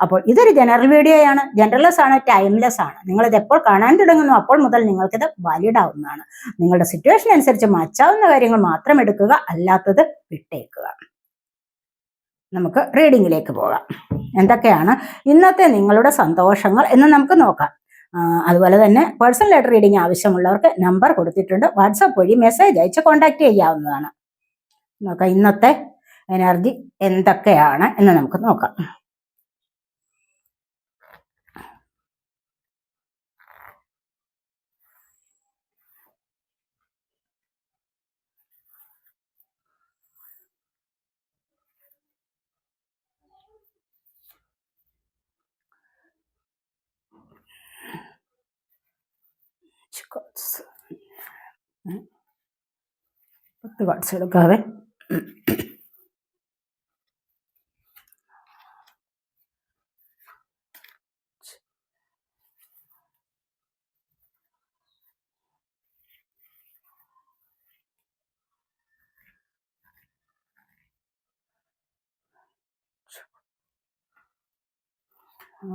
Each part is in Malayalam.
അപ്പോൾ ഇതൊരു ജനറൽ വീഡിയോയാണ് ജനറൽലെസ് ആണ് ടൈംലെസ് ആണ്. നിങ്ങളിത് എപ്പോൾ കാണാൻ തുടങ്ങുന്നു അപ്പോൾ മുതൽ നിങ്ങൾക്കിത് വാലിഡ് ആവുന്നതാണ്. നിങ്ങളുടെ സിറ്റുവേഷൻ അനുസരിച്ച് മച്ചാവുന്ന കാര്യങ്ങൾ മാത്രം എടുക്കുക അല്ലാത്തത് വിട്ടേക്കുക. നമുക്ക് റീഡിങ്ങിലേക്ക് പോകാം. എന്തൊക്കെയാണ്? ഇന്നത്തെ നിങ്ങളുടെ സന്തോഷങ്ങൾ എന്ന് നമുക്ക് നോക്കാം. അതുപോലെ തന്നെ പേഴ്സണൽ ലെറ്റർ റീഡിംഗ് ആവശ്യമുള്ളവർക്ക് നമ്പർ കൊടുത്തിട്ടുണ്ട്. വാട്സപ്പ് വഴി മെസ്സേജ് അയച്ച് കോൺടാക്ട് ചെയ്യാവുന്നതാണ്. നോക്കാം ഇന്നത്തെ എനർജി എന്തൊക്കെയാണ് എന്ന് നമുക്ക് നോക്കാം. Cards. ഉം. പത്ത് കാർഡ്സ് എടുക്കാവേ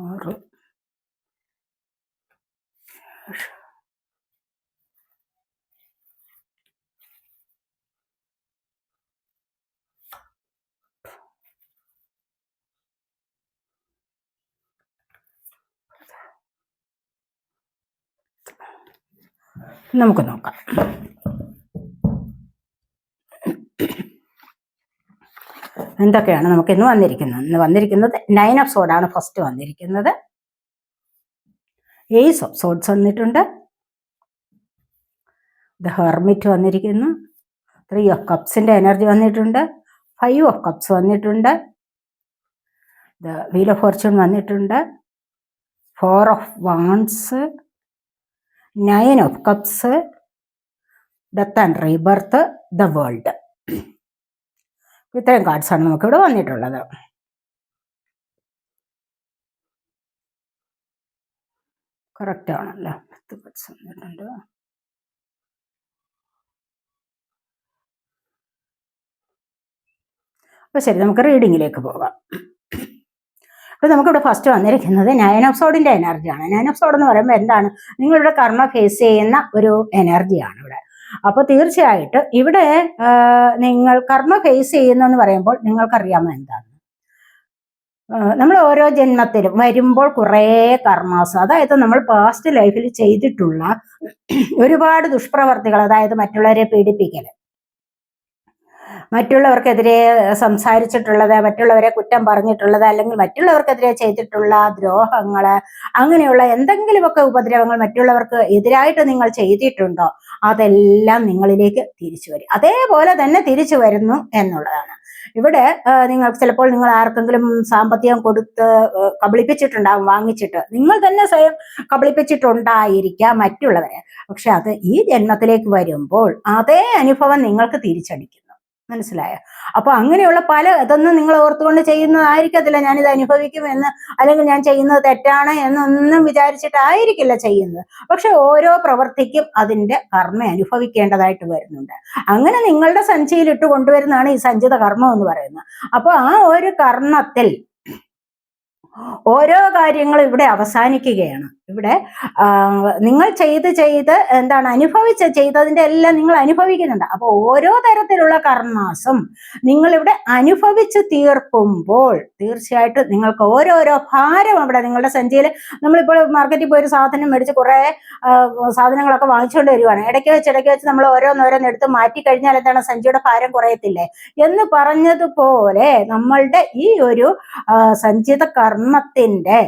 ആറ് നമുക്ക് നോക്കാം. എന്തൊക്കെയാണ് നമുക്ക് ഇന്ന് വന്നിരിക്കുന്നത്? ഇന്ന് വന്നിരിക്കുന്നത് നയൻ ഓഫ് സോഡാണ് ഫസ്റ്റ് വന്നിരിക്കുന്നത്. എയ്സ് ഓഫ് സോഡ്സ് വന്നിട്ടുണ്ട്. ദ ഹെർമിറ്റ് വന്നിരിക്കുന്നു. ത്രീ ഓഫ് കപ്സിന്റെ എനർജി വന്നിട്ടുണ്ട്. ഫൈവ് ഓഫ് കപ്സ് വന്നിട്ടുണ്ട്. ദ വീൽ ഓഫ് ഫോർച്യൂൺ വന്നിട്ടുണ്ട്. Four of wands nine of cups death and rebirth the world ഇത്രയും കാർഡ്സാണ് നമുക്കിവിടെ വന്നിട്ടുള്ളത്. കറക്റ്റ് ആണല്ലോ. അപ്പോൾ ശരി നമുക്ക് റീഡിങ്ങിലേക്ക് പോകാം. അപ്പോൾ നമുക്കിവിടെ ഫസ്റ്റ് വന്നിരിക്കുന്നത് നയൻ ഓഫ് എനർജിയാണ് നയൻ ഓഫ് സോഡ് എന്ന് പറയുമ്പോൾ എന്താണ്? നിങ്ങളുടെ കർമ്മ ഫേസ് ചെയ്യുന്ന ഒരു എനർജിയാണ് ഇവിടെ. അപ്പോൾ തീർച്ചയായിട്ടും ഇവിടെ നിങ്ങൾ കർമ്മ ഫേസ് ചെയ്യുന്നു എന്ന് പറയുമ്പോൾ നിങ്ങൾക്കറിയാമോ എന്താണ്? നമ്മൾ ഓരോ ജന്മത്തിലും വരുമ്പോൾ കുറേ കർമാസ് അതായത് നമ്മൾ പാസ്റ്റ് ലൈഫിൽ ചെയ്തിട്ടുള്ള ഒരുപാട് ദുഷ്പ്രവർത്തികൾ അതായത് മറ്റുള്ളവരെ പീഡിപ്പിക്കൽ മറ്റുള്ളവർക്കെതിരെ സംസാരിച്ചിട്ടുള്ളത് മറ്റുള്ളവരെ കുറ്റം പറഞ്ഞിട്ടുള്ളത് അല്ലെങ്കിൽ മറ്റുള്ളവർക്കെതിരെ ചെയ്തിട്ടുള്ള ദ്രോഹങ്ങൾ അങ്ങനെയുള്ള എന്തെങ്കിലുമൊക്കെ ഉപദ്രവങ്ങൾ മറ്റുള്ളവർക്ക് എതിരായിട്ട് നിങ്ങൾ ചെയ്തിട്ടുണ്ടോ അതെല്ലാം നിങ്ങളിലേക്ക് തിരിച്ചു വരും. അതേപോലെ തന്നെ തിരിച്ചു വരുന്നു എന്നുള്ളതാണ്. ഇവിടെ നിങ്ങൾ ചിലപ്പോൾ നിങ്ങൾ ആർക്കെങ്കിലും സാമ്പത്തികം കൊടുത്ത് കബളിപ്പിച്ചിട്ടുണ്ടാവും വാങ്ങിച്ചിട്ട്. നിങ്ങൾ തന്നെ സ്വയം കബളിപ്പിച്ചിട്ടുണ്ടായിരിക്കാം മറ്റുള്ളവരെ. പക്ഷെ അത് ഈ ജന്മത്തിലേക്ക് വരുമ്പോൾ അതേ അനുഭവം നിങ്ങൾക്ക് തിരിച്ചടിക്കുന്നു മനസ്സിലായോ? അപ്പൊ അങ്ങനെയുള്ള പല ഇതൊന്നും നിങ്ങൾ ഓർത്തുകൊണ്ട് ചെയ്യുന്നതായിരിക്കത്തില്ല. ഞാനിത് അനുഭവിക്കുമെന്ന് അല്ലെങ്കിൽ ഞാൻ ചെയ്യുന്നത് തെറ്റാണ് എന്നൊന്നും വിചാരിച്ചിട്ടായിരിക്കില്ല ചെയ്യുന്നത്. പക്ഷെ ഓരോ പ്രവൃത്തിക്കും അതിന്റെ കർമ്മ അനുഭവിക്കേണ്ടതായിട്ട് വരുന്നുണ്ട്. അങ്ങനെ നിങ്ങളുടെ സഞ്ചിയിൽ ഇട്ട് കൊണ്ടുവരുന്നതാണ് ഈ സഞ്ചിത കർമ്മം എന്ന് പറയുന്നത്. അപ്പൊ ആ ഒരു കർമ്മത്തിൽ ഓരോ കാര്യങ്ങളും ഇവിടെ അവസാനിക്കുകയാണ്. ഇവിടെ നിങ്ങൾ ചെയ്ത് ചെയ്ത് എന്താണ് അനുഭവിച്ച ചെയ്തതിന്റെ എല്ലാം നിങ്ങൾ അനുഭവിക്കുന്നുണ്ട്. അപ്പൊ ഓരോ തരത്തിലുള്ള കർമാസും നിങ്ങൾ ഇവിടെ അനുഭവിച്ച് തീർക്കുമ്പോൾ തീർച്ചയായിട്ടും നിങ്ങൾക്ക് ഓരോരോ ഭാരം അവിടെ നിങ്ങളുടെ സഞ്ചിയിൽ നമ്മളിപ്പോൾ മാർക്കറ്റിൽ പോയി ഒരു സാധനം മേടിച്ച് കുറെ സാധനങ്ങളൊക്കെ വാങ്ങിച്ചുകൊണ്ട് വരുവാണ്. ഇടയ്ക്ക് വെച്ച് ഇടയ്ക്ക് വെച്ച് നമ്മൾ ഓരോന്നോരോന്ന് എടുത്ത് മാറ്റി കഴിഞ്ഞാൽ എന്താണ് സഞ്ചിയുടെ ഭാരം കുറയത്തില്ലേ? എന്ന് പറഞ്ഞതുപോലെ നമ്മളുടെ ഈ ഒരു സഞ്ചിത കർമ്മത്തിന്റെ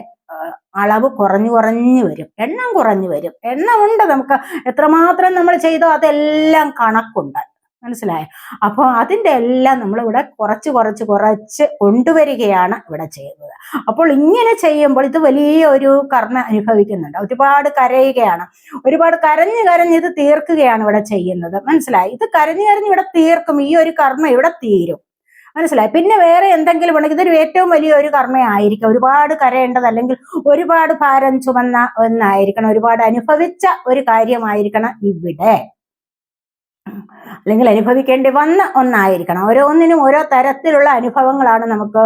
അളവ് കുറഞ്ഞു കുറഞ്ഞു വരും. എണ്ണം കുറഞ്ഞു വരും. എണ്ണമുണ്ട് നമുക്ക്. എത്രമാത്രം നമ്മൾ ചെയ്തോ അതെല്ലാം കണക്കുണ്ട്. മനസ്സിലായോ? അപ്പോൾ അതിന്റെ എല്ലാം നമ്മൾ നമ്മളിവിടെ കുറച്ച് കുറച്ച് കുറച്ച് കൊണ്ടുവരികയാണ് ഇവിടെ ചെയ്യുന്നത്. അപ്പോൾ ഇങ്ങനെ ചെയ്യുമ്പോൾ ഇത് വലിയ ഒരു കർമ്മ അനുഭവിക്കുന്നുണ്ട്. ഒരുപാട് കരയുകയാണ്. ഒരുപാട് കരഞ്ഞ് കരഞ്ഞ് ഇത് തീർക്കുകയാണ് ഇവിടെ ചെയ്യുന്നത്. മനസ്സിലായി? ഇത് കരഞ്ഞ് കരഞ്ഞ് ഇവിടെ തീർക്കും. ഈ ഒരു കർമ്മ ഇവിടെ തീരും. മനസ്സിലായി? പിന്നെ വേറെ എന്തെങ്കിലും ഉണ്ടെങ്കിൽ ഇതൊരു ഏറ്റവും വലിയ ഒരു കർമ്മയായിരിക്കും. ഒരുപാട് കരയേണ്ടത് അല്ലെങ്കിൽ ഒരുപാട് ഭാരം ചുമന്ന ഒന്നായിരിക്കണം. ഒരുപാട് അനുഭവിച്ച ഒരു കാര്യമായിരിക്കണം ഇവിടെ. അല്ലെങ്കിൽ അനുഭവിക്കേണ്ടി വന്ന ഒന്നായിരിക്കണം. ഓരോന്നിനും ഓരോ തരത്തിലുള്ള അനുഭവങ്ങളാണ് നമുക്ക്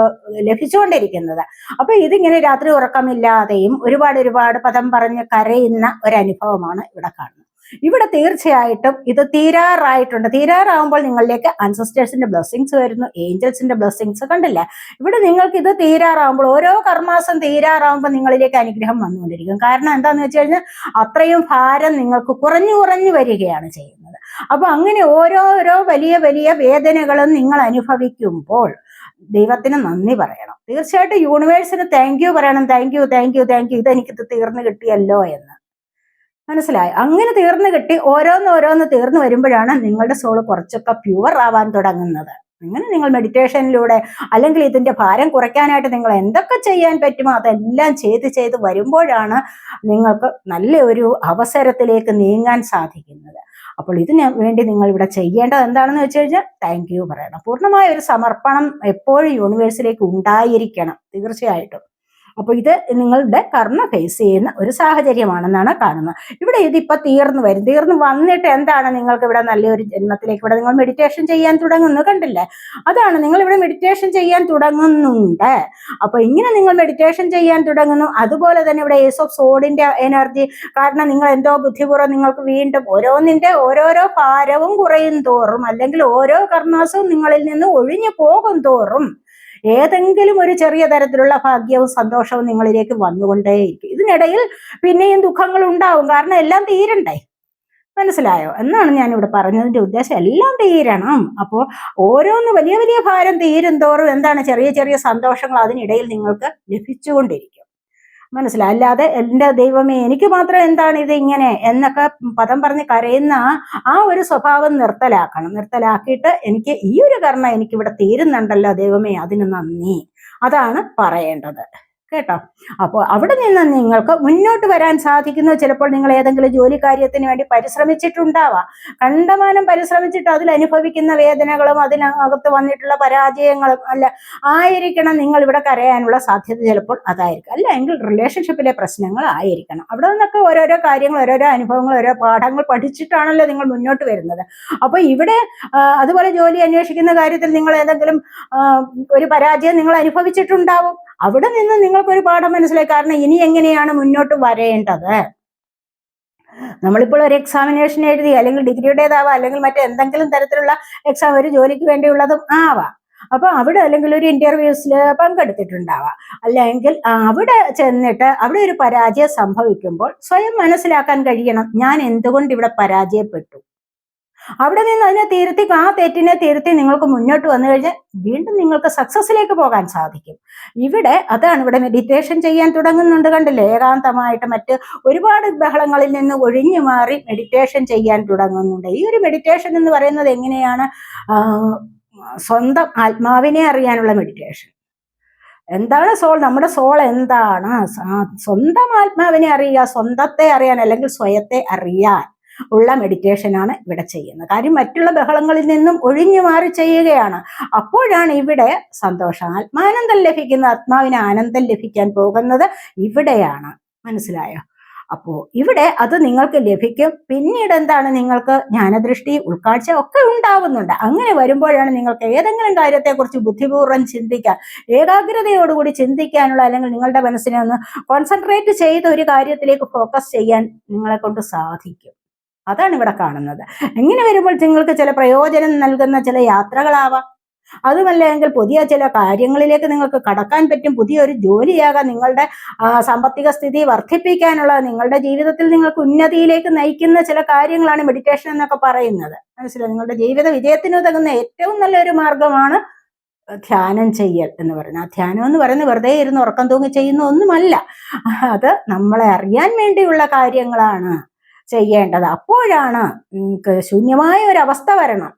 ലഭിച്ചുകൊണ്ടിരിക്കുന്നത്. അപ്പൊ ഇതിങ്ങനെ രാത്രി ഉറക്കമില്ലാതെയും ഒരുപാട് ഒരുപാട് പദം പറഞ്ഞ് കരയുന്ന ഒരു അനുഭവമാണ് ഇവിടെ കാണുന്നത്. ഇവിടെ തീർച്ചയായിട്ടും ഇത് തീരാറായിട്ടുണ്ട്. തീരാറാവുമ്പോൾ നിങ്ങളിലേക്ക് അൻസസ്റ്റേഴ്സിന്റെ ബ്ലെസ്സിങ്സ് വരുന്നു ഏഞ്ചൽസിന്റെ ബ്ലെസ്സിങ്സ് കണ്ടില്ല? ഇവിടെ നിങ്ങൾക്ക് ഇത് തീരാറാവുമ്പോൾ ഓരോ കർമാസം തീരാറാവുമ്പോൾ നിങ്ങളിലേക്ക് അനുഗ്രഹം വന്നുകൊണ്ടിരിക്കും. കാരണം എന്താന്ന് വെച്ച് കഴിഞ്ഞാൽ അത്രയും ഭാരം നിങ്ങൾക്ക് കുറഞ്ഞു കുറഞ്ഞു വരികയാണ് ചെയ്യുന്നത്. അപ്പൊ അങ്ങനെ ഓരോരോ വലിയ വലിയ വേദനകളും നിങ്ങൾ അനുഭവിക്കുമ്പോൾ ദൈവത്തിന് നന്ദി പറയണം. തീർച്ചയായിട്ടും യൂണിവേഴ്സിന് താങ്ക് യു പറയണം. Thank you thank you thank you ഇതെനിക്ക് തീർന്നു കിട്ടിയല്ലോ എന്ന്. മനസ്സിലായി? അങ്ങനെ തീർന്നു കിട്ടി. ഓരോന്ന് ഓരോന്ന് തീർന്നു വരുമ്പോഴാണ് നിങ്ങളുടെ സോൾ കുറച്ചൊക്കെ പ്യുവർ ആവാൻ തുടങ്ങുന്നത്. അങ്ങനെ നിങ്ങൾ മെഡിറ്റേഷനിലൂടെ അല്ലെങ്കിൽ ഇതിന്റെ ഭാരം കുറയ്ക്കാനായിട്ട് നിങ്ങൾ എന്തൊക്കെ ചെയ്യാൻ പറ്റുമോ അതെല്ലാം ചെയ്ത് ചെയ്ത് വരുമ്പോഴാണ് നിങ്ങൾക്ക് നല്ല ഒരു അവസരത്തിലേക്ക് നീങ്ങാൻ സാധിക്കുന്നത്. അപ്പോൾ ഇതിന് വേണ്ടി നിങ്ങൾ ഇവിടെ ചെയ്യേണ്ടത് എന്താണെന്ന് വെച്ച് കഴിഞ്ഞാൽ താങ്ക് യു പറയണം. പൂർണമായ ഒരു സമർപ്പണം എപ്പോഴും യൂണിവേഴ്സിലേക്ക് ഉണ്ടായിരിക്കണം. തീർച്ചയായിട്ടും. അപ്പോൾ ഇത് നിങ്ങളുടെ കർമ്മ ഫേസ് ചെയ്യുന്ന ഒരു സാഹചര്യമാണെന്നാണ് കാണുന്നത്. ഇവിടെ ഇതിപ്പോ തീർന്നു വരും. തീർന്നു വന്നിട്ട് എന്താണ് നിങ്ങൾക്ക് ഇവിടെ നല്ലൊരു ജന്മത്തിലേക്ക് ഇവിടെ നിങ്ങൾ മെഡിറ്റേഷൻ ചെയ്യാൻ തുടങ്ങുന്നു കണ്ടില്ലേ? അതാണ് നിങ്ങൾ ഇവിടെ മെഡിറ്റേഷൻ ചെയ്യാൻ തുടങ്ങുന്നുണ്ട്. അപ്പൊ ഇങ്ങനെ നിങ്ങൾ മെഡിറ്റേഷൻ ചെയ്യാൻ തുടങ്ങുന്നു. അതുപോലെ തന്നെ ഇവിടെ ഏസ് ഓഫ് സോഡിന്റെ എനർജി കാരണം നിങ്ങൾ എന്തോ ബുദ്ധിപൂർവം നിങ്ങൾക്ക് വീണ്ടും ഓരോന്നിന്റെ ഓരോരോ ഭാരവും കുറയും തോറും അല്ലെങ്കിൽ ഓരോ കർമാസവും നിങ്ങളിൽ നിന്ന് ഒഴിഞ്ഞു പോകും തോറും ഏതെങ്കിലും ഒരു ചെറിയ തരത്തിലുള്ള ഭാഗ്യവും സന്തോഷവും നിങ്ങളിലേക്ക് വന്നുകൊണ്ടേയിരിക്കും. ഇതിനിടയിൽ പിന്നെയും ദുഃഖങ്ങൾ ഉണ്ടാവും. കാരണം എല്ലാം തീരണ്ടേ? മനസ്സിലായോ? എന്നാണ് ഞാൻ ഇവിടെ പറഞ്ഞതിന്റെ ഉദ്ദേശം. എല്ലാം തീരണം. അപ്പോൾ ഓരോന്ന് വലിയ വലിയ ഭാരം തീരും തോറും എന്താണ് ചെറിയ ചെറിയ സന്തോഷങ്ങൾ അതിനിടയിൽ നിങ്ങൾക്ക് ലഭിച്ചുകൊണ്ടിരിക്കും. മനസ്സിലായി. അല്ലാതെ എന്റെ ദൈവമേ എനിക്ക് മാത്രം എന്താണ് ഇത് ഇങ്ങനെ എന്നൊക്കെ പദം പറഞ്ഞ് കരയുന്ന ആ ഒരു സ്വഭാവം നിർത്തലാക്കണം. നിർത്തലാക്കിയിട്ട് എനിക്ക് ഈ ഒരു കർമ്മ എനിക്കിവിടെ തീരുന്നുണ്ടല്ലോ ദൈവമേ അതിന് നന്ദി. അതാണ് പറയേണ്ടത്. കേട്ടോ? അപ്പോൾ അവിടെ നിന്ന് നിങ്ങൾക്ക് മുന്നോട്ട് വരാൻ സാധിക്കുന്നു. ചിലപ്പോൾ നിങ്ങൾ ഏതെങ്കിലും ജോലി കാര്യത്തിന് വേണ്ടി പരിശ്രമിച്ചിട്ടുണ്ടാവാം. കണ്ടമാനം പരിശ്രമിച്ചിട്ട് അതിൽ അനുഭവിക്കുന്ന വേദനകളും അതിനകത്ത് വന്നിട്ടുള്ള പരാജയങ്ങളും അല്ല ആയിരിക്കണം നിങ്ങൾ ഇവിടെ കരയാനുള്ള സാധ്യത ചിലപ്പോൾ അതായിരിക്കും. അല്ല എങ്കിൽ റിലേഷൻഷിപ്പിലെ പ്രശ്നങ്ങൾ ആയിരിക്കണം. അവിടെ നിന്നൊക്കെ ഓരോരോ കാര്യങ്ങൾ ഓരോരോ അനുഭവങ്ങൾ ഓരോ പാഠങ്ങൾ പഠിച്ചിട്ടാണല്ലോ നിങ്ങൾ മുന്നോട്ട് വരുന്നത്. അപ്പോൾ ഇവിടെ അതുപോലെ ജോലി അന്വേഷിക്കുന്ന കാര്യത്തിൽ നിങ്ങൾ ഏതെങ്കിലും ഒരു പരാജയം നിങ്ങൾ അനുഭവിച്ചിട്ടുണ്ടാവും. അവിടെ നിന്ന് നിങ്ങൾക്കൊരു പാഠം മനസ്സിലായി. കാരണം ഇനി എങ്ങനെയാണ് മുന്നോട്ട് വരേണ്ടത്? നമ്മളിപ്പോൾ ഒരു എക്സാമിനേഷൻ എഴുതി അല്ലെങ്കിൽ ഡിഗ്രിയുടേതാവാം അല്ലെങ്കിൽ മറ്റെന്തെങ്കിലും തരത്തിലുള്ള എക്സാം ഒരു ജോലിക്ക് വേണ്ടിയുള്ളതും ആവാം. അപ്പൊ അവിടെ അല്ലെങ്കിൽ ഒരു ഇന്റർവ്യൂസിൽ പങ്കെടുത്തിട്ടുണ്ടാവാം. അല്ലെങ്കിൽ അവിടെ ചെന്നിട്ട് അവിടെ ഒരു പരാജയം സംഭവിക്കുമ്പോൾ സ്വയം മനസ്സിലാക്കാൻ കഴിയണം ഞാൻ എന്തുകൊണ്ട് ഇവിടെ പരാജയപ്പെട്ടു? അവിടെ നിന്ന് അതിനെ തിരുത്തി ആ തെറ്റിനെ തിരുത്തി നിങ്ങൾക്ക് മുന്നോട്ട് വന്നു കഴിഞ്ഞാൽ വീണ്ടും നിങ്ങൾക്ക് സക്സസ്സിലേക്ക് പോകാൻ സാധിക്കും. ഇവിടെ അതാണ് ഇവിടെ മെഡിറ്റേഷൻ ചെയ്യാൻ തുടങ്ങുന്നുണ്ട് കണ്ടില്ലേ? ഏകാന്തമായിട്ട് മറ്റ് ഒരുപാട് ബഹളങ്ങളിൽ നിന്ന് ഒഴിഞ്ഞു മാറി മെഡിറ്റേഷൻ ചെയ്യാൻ തുടങ്ങുന്നുണ്ട്. ഈ ഒരു മെഡിറ്റേഷൻ എന്ന് പറയുന്നത് എങ്ങനെയാണ്? സ്വന്തം ആത്മാവിനെ അറിയാനുള്ള മെഡിറ്റേഷൻ എന്താണ് സോൾ? നമ്മുടെ സോൾ എന്താണ്? സ്വന്തം ആത്മാവിനെ അറിയുക സ്വന്തത്തെ അറിയാൻ അല്ലെങ്കിൽ സ്വയത്തെ അറിയാൻ. ഉള്ള മെഡിറ്റേഷനാണ് ഇവിടെ ചെയ്യുന്നത്. കാര്യം മറ്റുള്ള ബഹളങ്ങളിൽ നിന്നും ഒഴിഞ്ഞു മാറി ചെയ്യുകയാണ്. അപ്പോഴാണ് ഇവിടെ സന്തോഷം. ആത്മാനന്ദം ലഭിക്കുന്ന ആത്മാവിന് ആനന്ദം ലഭിക്കാൻ പോകുന്നത് ഇവിടെയാണ്. മനസ്സിലായോ? അപ്പോ ഇവിടെ അത് നിങ്ങൾക്ക് ലഭിക്കും. പിന്നീട് എന്താണ് നിങ്ങൾക്ക് ജ്ഞാനദൃഷ്ടി ഉൾക്കാഴ്ച ഒക്കെ ഉണ്ടാവുന്നുണ്ട്. അങ്ങനെ വരുമ്പോഴാണ് നിങ്ങൾക്ക് ഏതെങ്കിലും കാര്യത്തെക്കുറിച്ച് ബുദ്ധിപൂർവം ചിന്തിക്കാൻ ഏകാഗ്രതയോടുകൂടി ചിന്തിക്കാനുള്ള അല്ലെങ്കിൽ നിങ്ങളുടെ മനസ്സിനെ ഒന്ന് കോൺസെൻട്രേറ്റ് ചെയ്ത ഒരു കാര്യത്തിലേക്ക് ഫോക്കസ് ചെയ്യാൻ നിങ്ങളെ കൊണ്ട് സാധിക്കും. അതാണ് ഇവിടെ കാണുന്നത്. എങ്ങനെ വരുമ്പോൾ നിങ്ങൾക്ക് ചില പ്രയോജനം നൽകുന്ന ചില യാത്രകളാവാം. അതുമല്ലെങ്കിൽ പുതിയ ചില കാര്യങ്ങളിലേക്ക് നിങ്ങൾക്ക് കടക്കാൻ പറ്റും. പുതിയൊരു ജോലിയാകാം. നിങ്ങളുടെ സാമ്പത്തിക സ്ഥിതി വർദ്ധിപ്പിക്കാനുള്ള നിങ്ങളുടെ ജീവിതത്തിൽ നിങ്ങൾക്ക് ഉന്നതിയിലേക്ക് നയിക്കുന്ന ചില കാര്യങ്ങളാണ് മെഡിറ്റേഷൻ എന്നൊക്കെ പറയുന്നത്. മനസ്സിലായി? നിങ്ങളുടെ ജീവിത വിജയത്തിന് ഉതകുന്ന ഏറ്റവും നല്ലൊരു മാർഗമാണ് ധ്യാനം ചെയ്യൽ എന്ന് പറയുന്നത്. ആ ധ്യാനം എന്ന് പറയുന്നത് വെറുതെ ഇരുന്ന് ഉറക്കം തൂങ്ങി ചെയ്യുന്ന ഒന്നുമല്ല. അത് നമ്മളെ അറിയാൻ വേണ്ടിയുള്ള കാര്യങ്ങളാണ്. ചെയ്യേണ്ടത്. അപ്പോഴാണ് ശൂന്യമായ ഒരു അവസ്ഥ വരണം.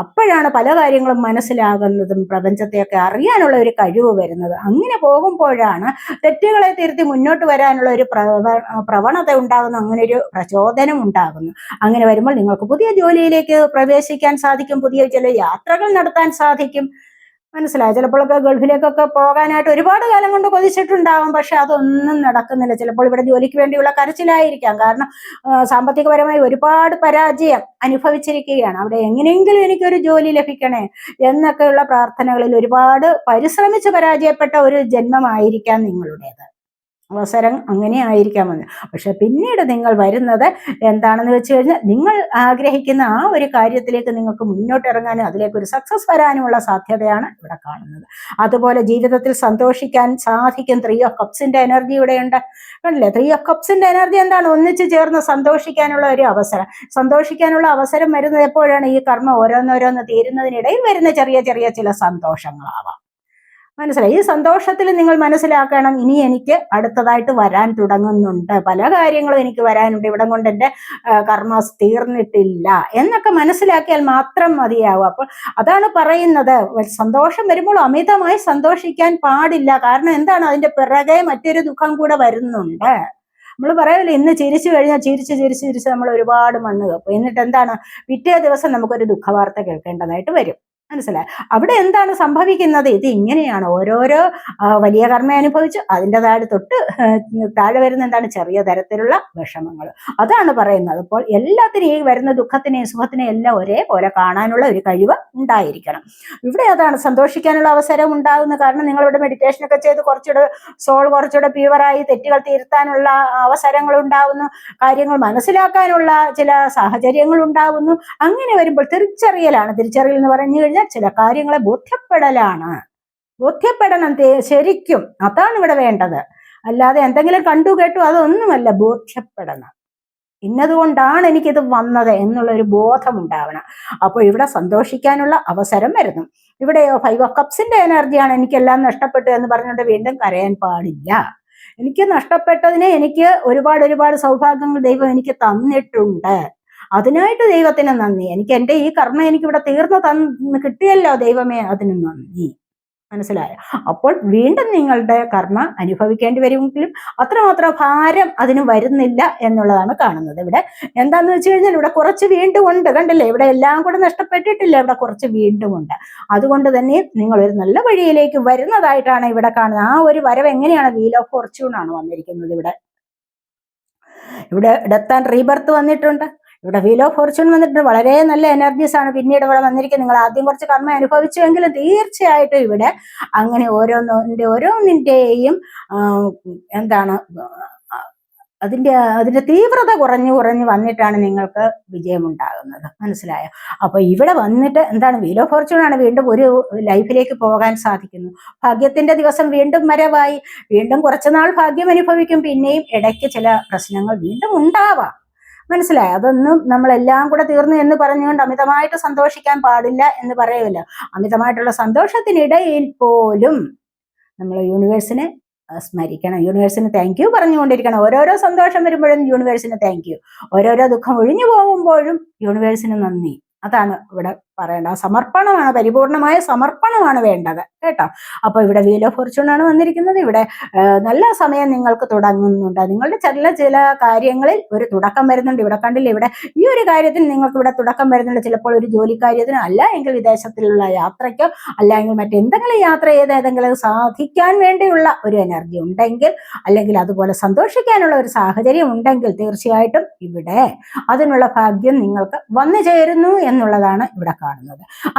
അപ്പോഴാണ് പല കാര്യങ്ങളും മനസ്സിലാകുന്നതും പ്രപഞ്ചത്തെയൊക്കെ അറിയാനുള്ള ഒരു കഴിവ് വരുന്നത്. അങ്ങനെ പോകുമ്പോഴാണ് തെറ്റുകളെ തിരുത്തി മുന്നോട്ട് വരാനുള്ള ഒരു പ്രവണത ഉണ്ടാകുന്നു അങ്ങനെ ഒരു പ്രചോദനം ഉണ്ടാകുന്നു. അങ്ങനെ വരുമ്പോൾ നിങ്ങൾക്ക് പുതിയ ജോലിയിലേക്ക് പ്രവേശിക്കാൻ സാധിക്കും. പുതിയ ചില യാത്രകൾ നടത്താൻ സാധിക്കും. മനസ്സിലായോ. ചിലപ്പോഴൊക്കെ ഗൾഫിലേക്കൊക്കെ പോകാനായിട്ട് ഒരുപാട് കാലം കൊണ്ട് കൊതിച്ചിട്ടുണ്ടാവും പക്ഷെ അതൊന്നും നടക്കുന്നില്ല. ചിലപ്പോൾ ഇവിടെ ജോലിക്ക് വേണ്ടിയുള്ള കരച്ചിലായിരിക്കാം. കാരണം സാമ്പത്തികപരമായി ഒരുപാട് പരാജയം അനുഭവിച്ചിരിക്കുകയാണ്. അവിടെ എങ്ങനെയെങ്കിലും എനിക്കൊരു ജോലി ലഭിക്കണേ എന്നൊക്കെയുള്ള പ്രാർത്ഥനകളിൽ ഒരുപാട് പരിശ്രമിച്ച് പരാജയപ്പെട്ട ഒരു ജന്മമായിരിക്കാം നിങ്ങളുടേത്. അവസരം അങ്ങനെ ആയിരിക്കാമെന്ന് പക്ഷെ പിന്നീട് നിങ്ങൾ വരുന്നത് എന്താണെന്ന് വെച്ച് കഴിഞ്ഞാൽ നിങ്ങൾ ആഗ്രഹിക്കുന്ന ആ ഒരു കാര്യത്തിലേക്ക് നിങ്ങൾക്ക് മുന്നോട്ടിറങ്ങാനും അതിലേക്ക് ഒരു സക്സസ് വരാനുമുള്ള സാധ്യതയാണ് ഇവിടെ കാണുന്നത്. അതുപോലെ ജീവിതത്തിൽ സന്തോഷിക്കാൻ സാധിക്കും. ത്രീ ഓഫ് കപ്സിന്റെ എനർജി ഇവിടെ ഉണ്ട്. കണ്ടില്ലേ? ത്രീ ഓഫ് കപ്സിന്റെ എനർജി എന്താണ്? ഒന്നിച്ചു ചേർന്ന് സന്തോഷിക്കാനുള്ള ഒരു അവസരം. സന്തോഷിക്കാനുള്ള അവസരം വരുന്നത് എപ്പോഴാണ്? ഈ കർമ്മം ഓരോന്നോരോന്ന് തീരുന്നതിനിടയിൽ വരുന്ന ചെറിയ ചെറിയ ചില സന്തോഷങ്ങളാവാം. മനസ്സിലായി. ഈ സന്തോഷത്തിൽ നിങ്ങൾ മനസ്സിലാക്കണം ഇനി എനിക്ക് അടുത്തതായിട്ട് വരാൻ തുടങ്ങുന്നുണ്ട്. പല കാര്യങ്ങളും എനിക്ക് വരാനുണ്ട്. ഇവിടം കൊണ്ട് എന്റെ കർമ്മ തീർന്നിട്ടില്ല എന്നൊക്കെ മനസ്സിലാക്കിയാൽ മാത്രം മതിയാവും. അപ്പോൾ അതാണ് പറയുന്നത്. സന്തോഷം വരുമ്പോൾ അമിതമായി സന്തോഷിക്കാൻ പാടില്ല. കാരണം എന്താണ്? അതിന്റെ പിറകെ മറ്റൊരു ദുഃഖം കൂടെ വരുന്നുണ്ട്. നമ്മൾ പറയാമല്ലോ ഇന്ന് ചിരിച്ചു കഴിഞ്ഞാൽ ചിരിച്ച് ചിരിച്ച് ചിരിച്ച് നമ്മൾ ഒരുപാട് മണ്ണ് കപ്പും എന്നിട്ട് എന്താണ്? പിറ്റേ ദിവസം നമുക്കൊരു ദുഃഖവാർത്ത കേൾക്കേണ്ടതായിട്ട് വരും. മനസ്സിലായി. അവിടെ എന്താണ് സംഭവിക്കുന്നത്? ഇത് ഇങ്ങനെയാണ്. ഓരോരോ വലിയ കർമ്മ അനുഭവിച്ചു അതിന്റെ താഴെ തൊട്ട് താഴെ വരുന്ന എന്താണ്? ചെറിയ തരത്തിലുള്ള വിഷമങ്ങൾ. അതാണ് പറയുന്നത്. അപ്പോൾ എല്ലാത്തിനും ഈ വരുന്ന ദുഃഖത്തിനെയും സുഖത്തിനെയും എല്ലാം ഒരേപോലെ കാണാനുള്ള ഒരു കഴിവ് ഉണ്ടായിരിക്കണം. ഇവിടെ അതാണ് സന്തോഷിക്കാനുള്ള അവസരം ഉണ്ടാകുന്ന കാരണം. നിങ്ങളിവിടെ മെഡിറ്റേഷനൊക്കെ ചെയ്ത് കുറച്ചുകൂടെ സോൾ കുറച്ചുകൂടെ പ്യുവറായി തെറ്റുകൾ തിരുത്താനുള്ള അവസരങ്ങൾ ഉണ്ടാകുന്നു കാര്യങ്ങൾ മനസ്സിലാക്കാനുള്ള ചില സാഹചര്യങ്ങൾ ഉണ്ടാകുന്നു അങ്ങനെ വരുമ്പോൾ തിരിച്ചറിയലാണ്. തിരിച്ചറിയൽ എന്ന് പറഞ്ഞു കഴിഞ്ഞാൽ ചില കാര്യങ്ങളെ ബോധ്യപ്പെടലാണ്. ബോധ്യപ്പെടണം ശരിക്കും. അതാണ് ഇവിടെ വേണ്ടത്. അല്ലാതെ എന്തെങ്കിലും കണ്ടു കേട്ടു അതൊന്നുമല്ല ബോധ്യപ്പെടണം. ഇന്നതുകൊണ്ടാണ് എനിക്കിത് വന്നത് എന്നുള്ളൊരു ബോധം ഉണ്ടാവണം അപ്പോൾ ഇവിടെ സന്തോഷിക്കാനുള്ള അവസരം വരുന്നു. ഇവിടെയോ ഫൈവ് ഓഫ് കപ്സിന്റെ എനർജിയാണ് എനിക്കെല്ലാം നഷ്ടപ്പെട്ടു എന്ന് പറഞ്ഞുകൊണ്ട് വീണ്ടും കരയാൻ പാടില്ല. എനിക്ക് നഷ്ടപ്പെട്ടതിനെ എനിക്ക് ഒരുപാട് ഒരുപാട് സൗഭാഗ്യങ്ങൾ ദൈവം എനിക്ക് തന്നിട്ടുണ്ട്. അതിനായിട്ട് ദൈവത്തിന് നന്ദി. എനിക്ക് എന്റെ ഈ കർമ്മ എനിക്ക് ഇവിടെ തീർന്നു തന്ന് കിട്ടിയല്ലോ ദൈവമേ അതിന് നന്ദി. മനസ്സിലായ? അപ്പോൾ വീണ്ടും നിങ്ങളുടെ കർമ്മ അനുഭവിക്കേണ്ടി വരുമെങ്കിലും അത്രമാത്രം ഭാരം അതിന് വരുന്നില്ല എന്നുള്ളതാണ് കാണുന്നത്. ഇവിടെ എന്താന്ന് വെച്ച് കഴിഞ്ഞാൽ ഇവിടെ കുറച്ച് വീണ്ടും ഉണ്ട്. കണ്ടില്ലേ? ഇവിടെ എല്ലാം കൂടെ നഷ്ടപ്പെട്ടിട്ടില്ല. ഇവിടെ കുറച്ച് വീണ്ടും ഉണ്ട്. അതുകൊണ്ട് തന്നെ നിങ്ങൾ ഒരു നല്ല വഴിയിലേക്ക് വരുന്നതായിട്ടാണ് ഇവിടെ കാണുന്നത്. ആ ഒരു വരവ് എങ്ങനെയാണ്? വീൽ ഓഫ് ഫോർച്യൂൺ ആണ് വന്നിരിക്കുന്നത് ഇവിടെ. ഇവിടെ ഡെത്ത് ആൻഡ് റീബർത്ത് വന്നിട്ടുണ്ട്. ഇവിടെ വീൽ ഓഫ് ഫോർച്യൂൺ വന്നിട്ട് വളരെ നല്ല എനർജീസ് ആണ് പിന്നീട് ഇവിടെ വന്നിരിക്കുന്നത്. നിങ്ങൾ ആദ്യം കുറച്ച് കർമ്മ അനുഭവിച്ചുവെങ്കിലും തീർച്ചയായിട്ടും ഇവിടെ അങ്ങനെ ഓരോന്നിന്റെ ഓരോന്നിന്റെയും എന്താണ് അതിന്റെ അതിന്റെ തീവ്രത കുറഞ്ഞു കുറഞ്ഞു വന്നിട്ടാണ് നിങ്ങൾക്ക് വിജയമുണ്ടാകുന്നത്. മനസ്സിലായോ? അപ്പൊ ഇവിടെ വന്നിട്ട് എന്താണ് വീൽ ഓഫ് ഫോർച്യൂൺ ആണ് വീണ്ടും ഒരു ലൈഫിലേക്ക് പോകാൻ സാധിക്കുന്നു. ഭാഗ്യത്തിന്റെ ദിവസം വീണ്ടും വരവായി. വീണ്ടും കുറച്ചുനാൾ ഭാഗ്യം അനുഭവിക്കും. പിന്നെയും ഇടയ്ക്ക് ചില പ്രശ്നങ്ങൾ വീണ്ടും ഉണ്ടാവാം. മനസ്സിലായി? അതൊന്നും നമ്മളെല്ലാം കൂടെ തീർന്നു എന്ന് പറഞ്ഞുകൊണ്ട് അമിതമായിട്ട് സന്തോഷിക്കാൻ പാടില്ല എന്ന് പറയുമല്ലോ. അമിതമായിട്ടുള്ള സന്തോഷത്തിനിടയിൽ പോലും നമ്മൾ യൂണിവേഴ്സിനെ സ്മരിക്കണം. യൂണിവേഴ്സിന് താങ്ക് യു പറഞ്ഞുകൊണ്ടിരിക്കണം. ഓരോരോ സന്തോഷം വരുമ്പോഴും യൂണിവേഴ്സിന് താങ്ക് യു ഓരോരോ ദുഃഖം ഒഴിഞ്ഞു പോകുമ്പോഴും യൂണിവേഴ്സിന് നന്ദി. അതാണ് ഇവിടെ പറയേണ്ടത് സമർപ്പണമാണ് പരിപൂർണമായ സമർപ്പണമാണ് വേണ്ടത്. കേട്ടോ? അപ്പൊ ഇവിടെ വീൽ ഓഫ് ഫോർച്യൂൺ ആണ് വന്നിരിക്കുന്നത്. ഇവിടെ നല്ല സമയം നിങ്ങൾക്ക് തുടങ്ങുന്നുണ്ട്. നിങ്ങളുടെ ചില ചില കാര്യങ്ങളിൽ ഒരു തുടക്കം വരുന്നുണ്ട്. ഇവിടെ കണ്ടില്ലേ? ഇവിടെ ഈ ഒരു കാര്യത്തിന് നിങ്ങൾക്ക് ഇവിടെ തുടക്കം വരുന്നുണ്ട്. ചിലപ്പോൾ ഒരു ജോലി കാര്യത്തിനോ അല്ല എങ്കിൽ വിദേശത്തിലുള്ള യാത്രയ്ക്കോ അല്ല എങ്കിൽ മറ്റെന്തെങ്കിലും യാത്ര ചെയ്ത് ഏതെങ്കിലും സാധിക്കാൻ വേണ്ടിയുള്ള ഒരു എനർജി ഉണ്ടെങ്കിൽ അല്ലെങ്കിൽ അതുപോലെ സന്തോഷിക്കാനുള്ള ഒരു സാഹചര്യം ഉണ്ടെങ്കിൽ തീർച്ചയായിട്ടും ഇവിടെ അതിനുള്ള ഭാഗ്യം നിങ്ങൾക്ക് വന്നു ചേരുന്നു എന്നുള്ളതാണ് ഇവിടെ കാണുന്നത്.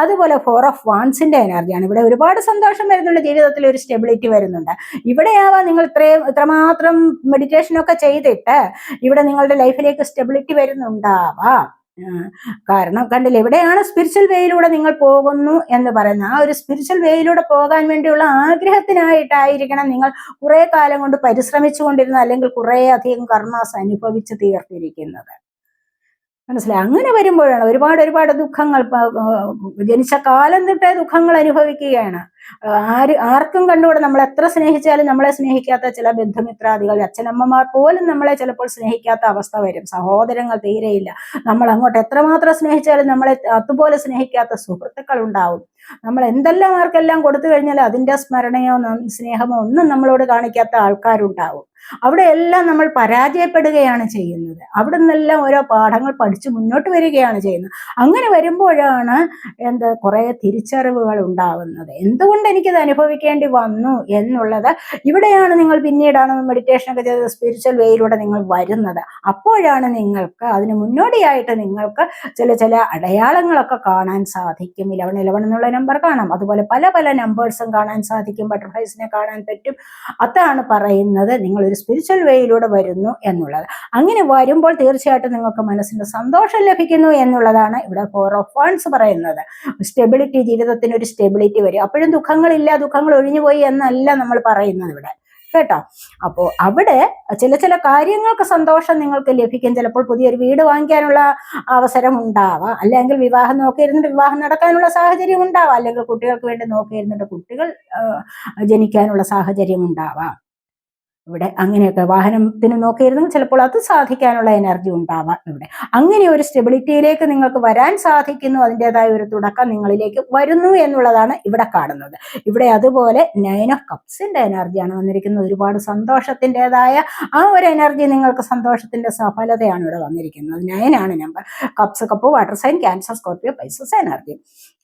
അതുപോലെ ഫോർ ഓഫ് വാൻസിന്റെ എനർജിയാണ് ഇവിടെ ഒരുപാട് സന്തോഷം വരുന്നുണ്ട്. ജീവിതത്തിൽ ഒരു സ്റ്റെബിലിറ്റി വരുന്നുണ്ട്. ഇവിടെയാവാം നിങ്ങൾ ഇത്രയും ഇത്രമാത്രം മെഡിറ്റേഷനൊക്കെ ചെയ്തിട്ട് ഇവിടെ നിങ്ങളുടെ ലൈഫിലേക്ക് സ്റ്റെബിലിറ്റി വരുന്നുണ്ടാവാം. കാരണം കണ്ടില്ല എവിടെയാണ് സ്പിരിച്വൽ വേയിലൂടെ നിങ്ങൾ പോകുന്നു എന്ന് പറയുന്നത്. ആ ഒരു സ്പിരിച്വൽ വേയിലൂടെ പോകാൻ വേണ്ടിയുള്ള ആഗ്രഹത്തിനായിട്ടായിരിക്കണം നിങ്ങൾ കുറെ കാലം കൊണ്ട് പരിശ്രമിച്ചു കൊണ്ടിരുന്ന അല്ലെങ്കിൽ കുറെ അധികം കർമാസ് അനുഭവിച്ച് തീർത്തിരിക്കുന്നത്. മനസ്സിലായി? അങ്ങനെ വരുമ്പോഴാണ് ഒരുപാട് ഒരുപാട് ദുഃഖങ്ങൾ ജനിച്ച കാലം തൊട്ടേ ദുഃഖങ്ങൾ അനുഭവിക്കുകയാണ്. ആര് ആർക്കും കണ്ടുകൂടെ. നമ്മൾ എത്ര സ്നേഹിച്ചാലും നമ്മളെ സ്നേഹിക്കാത്ത ചില ബന്ധുമിത്രാദികൾ അച്ഛനമ്മമാർ പോലും നമ്മളെ ചിലപ്പോൾ സ്നേഹിക്കാത്ത അവസ്ഥ വരും. സഹോദരങ്ങൾ തീരെയില്ല. നമ്മൾ അങ്ങോട്ട് എത്രമാത്രം സ്നേഹിച്ചാലും നമ്മളെ അതുപോലെ സ്നേഹിക്കാത്ത സുഹൃത്തുക്കൾ ഉണ്ടാവും. നമ്മൾ എന്തെല്ലാം ആർക്കെല്ലാം കൊടുത്തു കഴിഞ്ഞാൽ അതിന്റെ സ്മരണയോ സ്നേഹമോ ഒന്നും നമ്മളോട് കാണിക്കാത്ത ആൾക്കാരുണ്ടാവും. അവിടെ എല്ലാം നമ്മൾ പരാജയപ്പെടുകയാണ് ചെയ്യുന്നത്. അവിടെ നിന്നെല്ലാം ഓരോ പാഠങ്ങൾ പഠിച്ച് മുന്നോട്ട് വരികയാണ് ചെയ്യുന്നത്. അങ്ങനെ വരുമ്പോഴാണ് എന്താ കുറേ തിരിച്ചറിവുകൾ ഉണ്ടാവുന്നത്. എന്തുകൊണ്ട് എനിക്കത് അനുഭവിക്കേണ്ടി വന്നു എന്നുള്ളത് ഇവിടെയാണ് നിങ്ങൾ പിന്നീടാണ് മെഡിറ്റേഷൻ ഒക്കെ ചെയ്ത് സ്പിരിച്വൽ വേയിലൂടെ നിങ്ങൾ വരുന്നത്. അപ്പോഴാണ് നിങ്ങൾക്ക് അതിന് മുന്നോടിയായിട്ട് നിങ്ങൾക്ക് ചില ചില അടയാളങ്ങളൊക്കെ കാണാൻ സാധിക്കും. ഇലവൺ ഇലവൺ എന്നുള്ള നമ്പർ കാണാം. അതുപോലെ പല പല നമ്പേഴ്സും കാണാൻ സാധിക്കും. ബട്ടർഫ്ലൈസിനെ കാണാൻ പറ്റും. അതാണ് പറയുന്നത് നിങ്ങൾ ഒരു സ്പിരിച്വൽ വേയിലൂടെ വരുന്നു എന്നുള്ളത്. അങ്ങനെ വരുമ്പോൾ തീർച്ചയായിട്ടും നിങ്ങൾക്ക് മനസ്സിന് സന്തോഷം ലഭിക്കുന്നു എന്നുള്ളതാണ് ഇവിടെ ഫോർ ഓഫ് വൺസ് പറയുന്നത്. സ്റ്റെബിലിറ്റി ജീവിതത്തിന് ഒരു സ്റ്റെബിലിറ്റി വരും. അപ്പോഴും ദുഃഖങ്ങളില്ല ദുഃഖങ്ങൾ ഒഴിഞ്ഞുപോയി എന്നല്ല നമ്മൾ പറയുന്നത് ഇവിടെ. കേട്ടോ? അപ്പോ അവിടെ ചില ചില കാര്യങ്ങൾക്ക് സന്തോഷം നിങ്ങൾക്ക് ലഭിക്കും. ചിലപ്പോൾ പുതിയൊരു വീട് വാങ്ങിക്കാനുള്ള അവസരം ഉണ്ടാവാം. അല്ലെങ്കിൽ വിവാഹം നോക്കിയിരുന്നിട്ട് വിവാഹം നടക്കാനുള്ള സാഹചര്യം ഉണ്ടാവാം. അല്ലെങ്കിൽ കുട്ടികൾക്ക് വേണ്ടി നോക്കിയിരുന്നിട്ട് കുട്ടികൾ ജനിക്കാനുള്ള സാഹചര്യം ഉണ്ടാവാം. ഇവിടെ അങ്ങനെയൊക്കെ വാഹനത്തിന് നോക്കിയിരുന്നെങ്കിൽ ചിലപ്പോൾ അത് സാധിക്കാനുള്ള എനർജി ഉണ്ടാവാം ഇവിടെ. അങ്ങനെ ഒരു സ്റ്റെബിലിറ്റിയിലേക്ക് നിങ്ങൾക്ക് വരാൻ സാധിക്കുന്നു. അതിന്റെതായ ഒരു തുടക്കം നിങ്ങളിലേക്ക് വരുന്നു എന്നുള്ളതാണ് ഇവിടെ കാണുന്നത്. ഇവിടെ അതുപോലെ നയൻ ഓഫ് കപ്സിന്റെ എനർജിയാണ് വന്നിരിക്കുന്നത്. ഒരുപാട് സന്തോഷത്തിന്റെതായ ആ ഒരു എനർജി നിങ്ങൾക്ക് സന്തോഷത്തിന്റെ സഫലതയാണ് ഇവിടെ വന്നിരിക്കുന്നത്. നയനാണ് number cups cup water sign Cancer Scorpio Pisces energy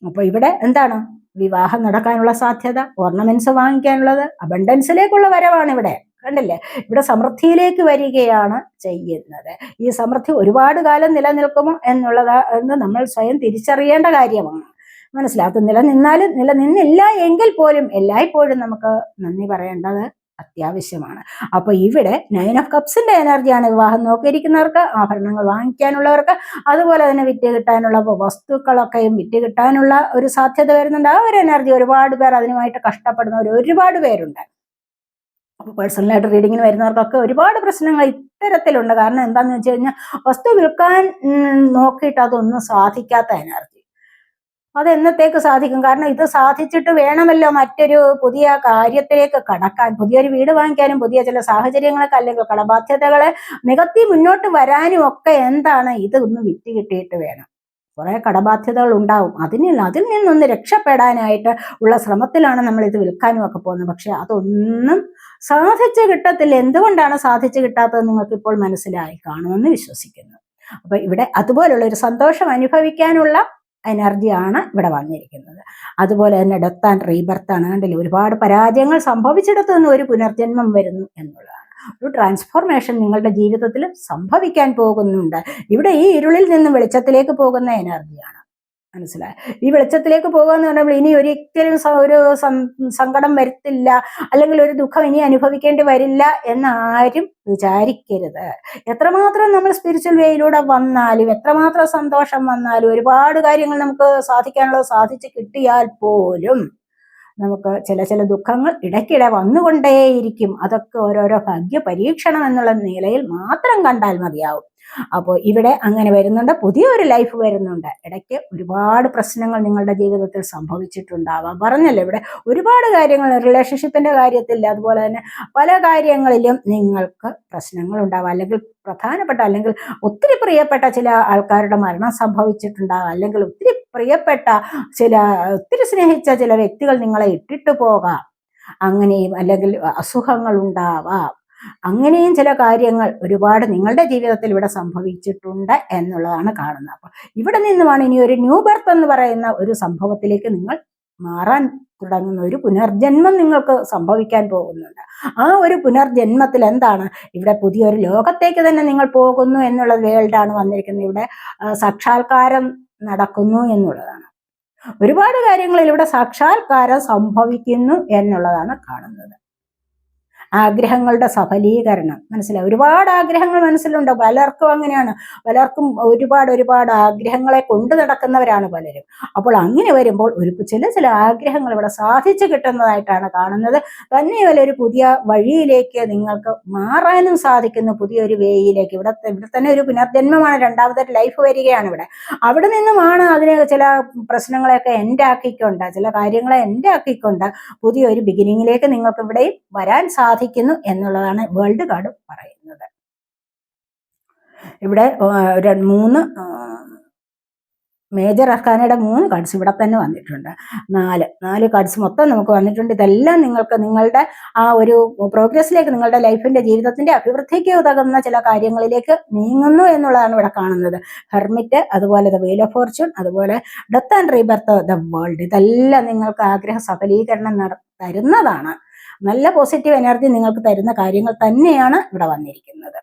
അപ്പോൾ ഇവിടെ എന്താണ്? വിവാഹം നടക്കാനുള്ള സാധ്യത ഓർണമെന്റ്സ് വാങ്ങിക്കാനുള്ളത് അബണ്ടൻസിലേക്കുള്ള വരവാണ് ഇവിടെ. കണ്ടില്ലേ? ഇവിടെ സമൃദ്ധിയിലേക്ക് വരികയാണ് ചെയ്യുന്നത്. ഈ സമൃദ്ധി ഒരുപാട് കാലം നിലനിൽക്കുമോ എന്നുള്ളത് എന്ന് നമ്മൾ സ്വയം തിരിച്ചറിയേണ്ട കാര്യമാണ്. മനസ്സിലാക്കും നിലനിന്നാലും നിലനിന്നില്ല എങ്കിൽ പോലും എല്ലായ്പ്പോഴും നമുക്ക് നന്ദി പറയേണ്ടത് അത്യാവശ്യമാണ്. അപ്പൊ ഇവിടെ നയൻ ഓഫ് കപ്സിന്റെ എനർജിയാണ് വിവാഹം നോക്കിയിരിക്കുന്നവർക്ക് ആഭരണങ്ങൾ വാങ്ങിക്കാനുള്ളവർക്ക് അതുപോലെ തന്നെ വിറ്റ് കിട്ടാനുള്ള വസ്തുക്കളൊക്കെയും വിറ്റ് കിട്ടാനുള്ള ഒരു സാധ്യത വരുന്നുണ്ട്. ആ ഒരു എനർജി ഒരുപാട് പേർ അതിനുമായിട്ട് കഷ്ടപ്പെടുന്നവർ ഒരുപാട് പേരുണ്ട്. പേഴ്സണലായിട്ട് റീഡിങ്ങിന് വരുന്നവർക്കൊക്കെ ഒരുപാട് പ്രശ്നങ്ങൾ ഇത്തരത്തിലുണ്ട്. കാരണം എന്താണെന്ന് വെച്ച് കഴിഞ്ഞാൽ വസ്തു വിൽക്കാൻ നോക്കിയിട്ട് അതൊന്നും സാധിക്കാത്ത എനർജി അത് എന്നത്തേക്ക് സാധിക്കും? കാരണം ഇത് സാധിച്ചിട്ട് വേണമല്ലോ മറ്റൊരു പുതിയ കാര്യത്തിലേക്ക് കടക്കാൻ. പുതിയൊരു വീട് വാങ്ങിക്കാനും പുതിയ ചില സാഹചര്യങ്ങളൊക്കെ അല്ലെങ്കിൽ കടബാധ്യതകളെ നികത്തി മുന്നോട്ട് വരാനും ഒക്കെ എന്താണ് ഇത് ഒന്ന് വിറ്റ് കിട്ടിയിട്ട് വേണം? കുറെ കടബാധ്യതകൾ ഉണ്ടാവും. അതിന് അതിൽ നിന്നൊന്ന് രക്ഷപ്പെടാനായിട്ട് ഉള്ള ശ്രമത്തിലാണ് നമ്മൾ ഇത് വിൽക്കാനും ഒക്കെ പോകുന്നത്. പക്ഷെ അതൊന്നും സാധിച്ചു കിട്ടത്തില്ല. എന്തുകൊണ്ടാണ് സാധിച്ചു കിട്ടാത്തത് നിങ്ങൾക്ക് ഇപ്പോൾ മനസ്സിലായി കാണുമെന്ന് വിശ്വസിക്കുന്നു. അപ്പൊ ഇവിടെ അതുപോലുള്ള ഒരു സന്തോഷം അനുഭവിക്കാനുള്ള എനർജിയാണ് ഇവിടെ വന്നിരിക്കുന്നത്. അതുപോലെ തന്നെ ഡെത്ത് ആൻഡ് റീബർത്ത് ആണ്. കണ്ടില്ലേ? ഒരുപാട് പരാജയങ്ങൾ സംഭവിച്ചിടത്തു നിന്ന് ഒരു പുനർജന്മം വരുന്നു എന്നുള്ളതാണ്. ഒരു ട്രാൻസ്ഫോർമേഷൻ നിങ്ങളുടെ ജീവിതത്തിൽ സംഭവിക്കാൻ പോകുന്നുണ്ട്. ഇവിടെ ഈ ഇരുളിൽ നിന്ന് വെളിച്ചത്തിലേക്ക് പോകുന്ന എനർജിയാണ് മനസ്സിലായി. ഈ വെളിച്ചത്തിലേക്ക് പോകുക എന്ന് പറയുമ്പോൾ ഇനി ഒരിക്കലും ഒരു സങ്കടം വരുത്തില്ല അല്ലെങ്കിൽ ഒരു ദുഃഖം ഇനി അനുഭവിക്കേണ്ടി വരില്ല എന്ന് ആരും വിചാരിക്കരുത്. എത്രമാത്രം നമ്മൾ സ്പിരിച്വൽ വേയിലൂടെ വന്നാലും എത്രമാത്രം സന്തോഷം വന്നാലും ഒരുപാട് കാര്യങ്ങൾ നമുക്ക് സാധിക്കാനുള്ളത് സാധിച്ചു കിട്ടിയാൽ പോലും നമുക്ക് ചില ചില ദുഃഖങ്ങൾ ഇടയ്ക്കിടെ വന്നുകൊണ്ടേയിരിക്കും. അതൊക്കെ ഓരോരോ ഭാഗ്യ പരീക്ഷണം എന്നുള്ള നിലയിൽ മാത്രം കണ്ടാൽ മതിയാവും. അപ്പോൾ ഇവിടെ അങ്ങനെ വരുന്നുണ്ട്. പുതിയൊരു ലൈഫ് വരുന്നുണ്ട്. ഇടയ്ക്ക് ഒരുപാട് പ്രശ്നങ്ങൾ നിങ്ങളുടെ ജീവിതത്തിൽ സംഭവിച്ചിട്ടുണ്ടാവാം. പറഞ്ഞല്ലോ ഇവിടെ ഒരുപാട് കാര്യങ്ങൾ റിലേഷൻഷിപ്പിന്റെ കാര്യത്തിൽ അതുപോലെ തന്നെ പല കാര്യങ്ങളിലും നിങ്ങൾക്ക് പ്രശ്നങ്ങൾ ഉണ്ടാവാം. അല്ലെങ്കിൽ പ്രധാനപ്പെട്ട അല്ലെങ്കിൽ ഒത്തിരി പ്രിയപ്പെട്ട ചില ആൾക്കാരുടെ മരണം സംഭവിച്ചിട്ടുണ്ടാകാം അല്ലെങ്കിൽ ഒത്തിരി പ്രിയപ്പെട്ട ചില ഒത്തിരി സ്നേഹിച്ച ചില വ്യക്തികൾ നിങ്ങളെ ഇട്ടിട്ട് പോകാം. അങ്ങനെയും അല്ലെങ്കിൽ അസുഖങ്ങൾ ഉണ്ടാവാം. അങ്ങനെയും ചില കാര്യങ്ങൾ ഒരുപാട് നിങ്ങളുടെ ജീവിതത്തിൽ ഇവിടെ സംഭവിച്ചിട്ടുണ്ട് എന്നുള്ളതാണ് കാണുന്നത്. അപ്പോൾ ഇവിടെ നിന്നുമാണ് ഇനി ഒരു ന്യൂ ബർത്ത് എന്ന് പറയുന്ന ഒരു സംഭവത്തിലേക്ക് നിങ്ങൾ മാറാൻ തുടങ്ങുന്ന ഒരു പുനർജന്മം നിങ്ങൾക്ക് സംഭവിക്കാൻ പോകുന്നുണ്ട്. ആ ഒരു പുനർജന്മത്തിൽ എന്താണ്? ഇവിടെ പുതിയൊരു ലോകത്തേക്ക് തന്നെ നിങ്ങൾ പോകുന്നു എന്നുള്ള വേൾഡാണ് വന്നിരിക്കുന്നത്. ഇവിടെ സാക്ഷാത്കാരം നടക്കുന്നു എന്നുള്ളതാണ്. ഒരുപാട് കാര്യങ്ങളിൽ ഇവിടെ സാക്ഷാത്കാരം സംഭവിക്കുന്നു എന്നുള്ളതാണ് കാണുന്നത്. ആഗ്രഹങ്ങളുടെ സഫലീകരണം. മനസ്സിലായി? ഒരുപാട് ആഗ്രഹങ്ങൾ മനസ്സിലുണ്ട്. പലർക്കും അങ്ങനെയാണ്. പലർക്കും ഒരുപാട് ഒരുപാട് ആഗ്രഹങ്ങളെ കൊണ്ടു നടക്കുന്നവരാണ് പലരും. അപ്പോൾ അങ്ങനെ വരുമ്പോൾ ഒരു ചില ചില ആഗ്രഹങ്ങൾ ഇവിടെ സാധിച്ചു കിട്ടുന്നതായിട്ടാണ് കാണുന്നത്. തന്നെയല്ല ഒരു പുതിയ വഴിയിലേക്ക് നിങ്ങൾക്ക് മാറാനും സാധിക്കുന്നു. പുതിയൊരു വേയിലേക്ക്. ഇവിടെ ഇവിടെ തന്നെ ഒരു പുനർജന്മമാണ്. രണ്ടാമത്തെ ലൈഫ് വരികയാണ് ഇവിടെ. അവിടെ നിന്നുമാണ് അതിന് ചില പ്രശ്നങ്ങളെയൊക്കെ എന്റെ ആക്കിക്കൊണ്ട് ചില കാര്യങ്ങളെ എന്റെ ആക്കിക്കൊണ്ട് പുതിയൊരു ബിഗിനിങ്ങിലേക്ക് നിങ്ങൾക്ക് ഇവിടെയും വരാൻ സാധിക്കും. സാധിക്കുന്നു എന്നുള്ളതാണ് വേൾഡ് കാർഡ് പറയുന്നത്. ഇവിടെ മൂന്ന് മേജർ അർക്കാനയുടെ മൂന്ന് കാർഡ്സ് ഇവിടെ തന്നെ വന്നിട്ടുണ്ട്. നാല് നാല് കാർഡ്സ് മൊത്തം നമുക്ക് വന്നിട്ടുണ്ട്. ഇതെല്ലാം നിങ്ങൾക്ക് നിങ്ങളുടെ ആ ഒരു പ്രോഗ്രസ്സിലേക്ക് നിങ്ങളുടെ ലൈഫിന്റെ ജീവിതത്തിന്റെ അഭിവൃദ്ധിക്ക് ഉതകുന്ന ചില കാര്യങ്ങളിലേക്ക് നീങ്ങുന്നു എന്നുള്ളതാണ് ഇവിടെ കാണുന്നത്. ഹെർമിറ്റ് അതുപോലെ ദ വെയിൽ ഓഫ് ഫോർച്യൂൺ അതുപോലെ death and rebirth the world ഇതെല്ലാം നിങ്ങൾക്ക് ആഗ്രഹ സഫലീകരണം തരുന്നതാണ്. നല്ല പോസിറ്റീവ് എനർജി നിങ്ങൾക്ക് തരുന്ന കാര്യങ്ങൾ തന്നെയാണ് ഇവിടെ വന്നിരിക്കുന്നത്.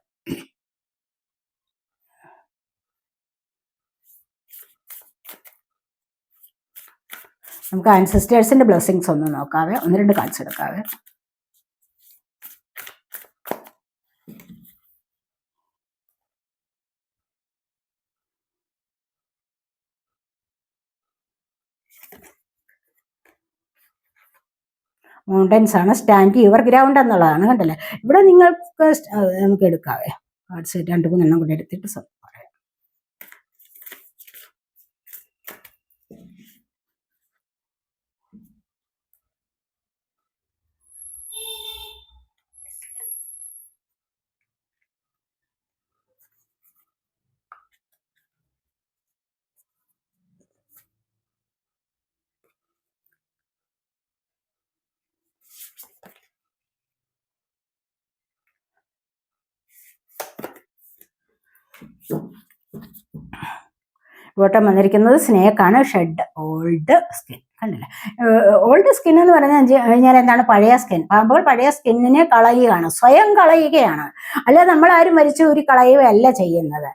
നമുക്ക് ആൻസിസ്റ്റേഴ്സിന്റെ ബ്ലെസ്സിങ്സ് ഒന്ന് നോക്കാവേ. ഒന്ന് രണ്ട് കാർഡ്സ് എടുക്കാവേ. മൗണ്ടൻസ് ആണ്. സ്റ്റാൻഡ് യുവർ ഗ്രൗണ്ട് എന്നുള്ളതാണ്. കണ്ടല്ലേ? ഇവിടെ നിങ്ങൾക്ക് നമുക്ക് എടുക്കാവേ. കാർഡ്സ് രണ്ട് മൂന്നെണ്ണം കൂടെ എടുത്തിട്ട് പറയാം വന്നിരിക്കുന്നത് സ്നേക്കാണ് ഷെഡ് ഓൾഡ് സ്കിൻ. കണ്ടില്ലേ. ഓൾഡ് സ്കിൻ എന്ന് പറഞ്ഞു കഴിഞ്ഞാൽ എന്താണ്? പഴയ സ്കിൻ പാമ്പുകൾ പഴയ സ്കിന്നിനെ കളയുകയാണ്. സ്വയം കളയുകയാണ്. അല്ലാതെ നമ്മൾ ആരും മരിച്ചു ഒരു കളയുകയല്ല ചെയ്യുന്നത്.